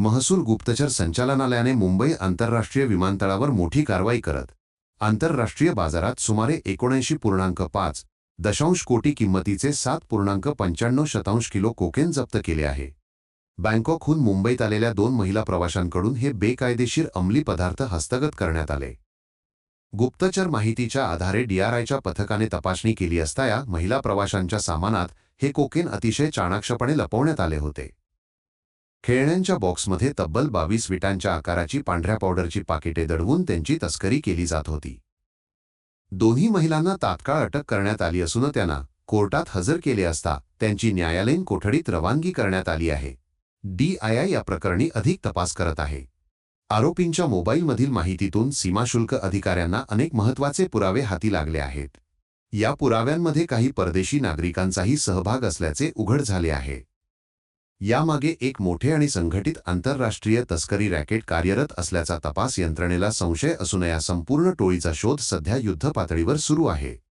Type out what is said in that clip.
महसूल गुप्तचर संचालनालयाने मुंबई आंतरराष्ट्रीय विमानतळावर मोठी कारवाई करत आंतरराष्ट्रीय बाजारात सुमारे एकोणऐंशी पूर्णांक पाच दशांश कोटी किंमतीचे सात पूर्णांक पंच्याण्णव शतांश किलो कोकेन जप्त केले आहे. बँकॉकहून मुंबईत आलेल्या दोन महिला प्रवाशांकडून हे बेकायदेशीर अंमली पदार्थ हस्तगत करण्यात आले. गुप्तचर माहितीच्या आधारे डीआरआयच्या पथकाने तपासणी केली असता या महिला प्रवाशांच्या सामानात हे कोकेन अतिशय चाणाक्षपणे लपवण्यात आले होते. खेळण्यांच्या बॉक्समध्ये तब्बल बावीस विटांच्या आकाराची पांढऱ्या पावडरची पाकिटे दडवून त्यांची तस्करी केली जात होती. दोन्ही महिलांना तात्काळ अटक करण्यात आली असून त्यांना कोर्टात हजर केले असता त्यांची न्यायालयीन कोठडीत रवानगी करण्यात आली आहे. डीआयआय या प्रकरणी अधिक तपास करत आहे. आरोपींच्या मोबाईलमधील माहितीतून सीमाशुल्क अधिकाऱ्यांना अनेक महत्त्वाचे पुरावे हाती लागले आहेत. या पुराव्यांमध्ये काही परदेशी नागरिकांचाही सहभाग असल्याचे उघड झाले आहे. यामागे एक मोठे आणि संघटित आंतरराष्ट्रीय तस्करी रॅकेट कार्यरत असल्याचा तपास यंत्रणेला संशय असून या संपूर्ण टोळीचा शोध सध्या युद्धपातळीवर सुरू आहे.